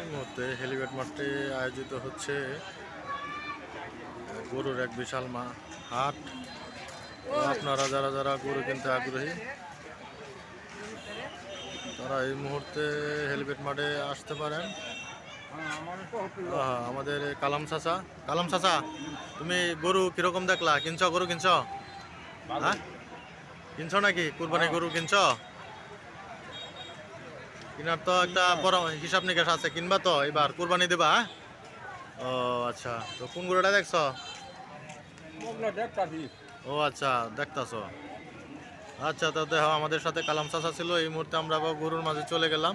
এই মুহূর্তে হেলিপ্যাড মাঠে আয়োজিত হচ্ছে গরুর এক বিশাল মা হাট। আপনারা যারা যারা গরু কিনতে আগ্রহী তারা এই মুহূর্তে হেলিপ্যাড মাঠে আসতে পারেন। আমাদের কালাম চাচা। কালাম চাচা তুমি গরু কীরকম দেখলা? কিনছ গরু কিনছ? হ্যাঁ? কিনছ নাকি? কুরবানি গরু কিনছ? কিনার তো একটা বড় হিসাব নিকাশ আছে কিনবা তো এবার কুরবানি দেবা হ্যাঁ? ও আচ্ছা। তো কোন গরুটা দেখছ? ও আচ্ছা দেখতাছ। আচ্ছা তো দেখো আমাদের সাথে কালাম চাচা ছিল এই মুহূর্তে আমরা গরুর মাঝে চলে গেলাম।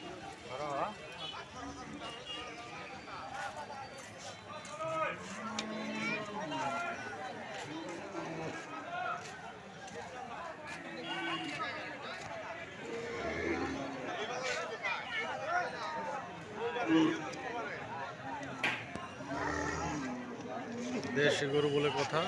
দেশি গরু বলে কথা।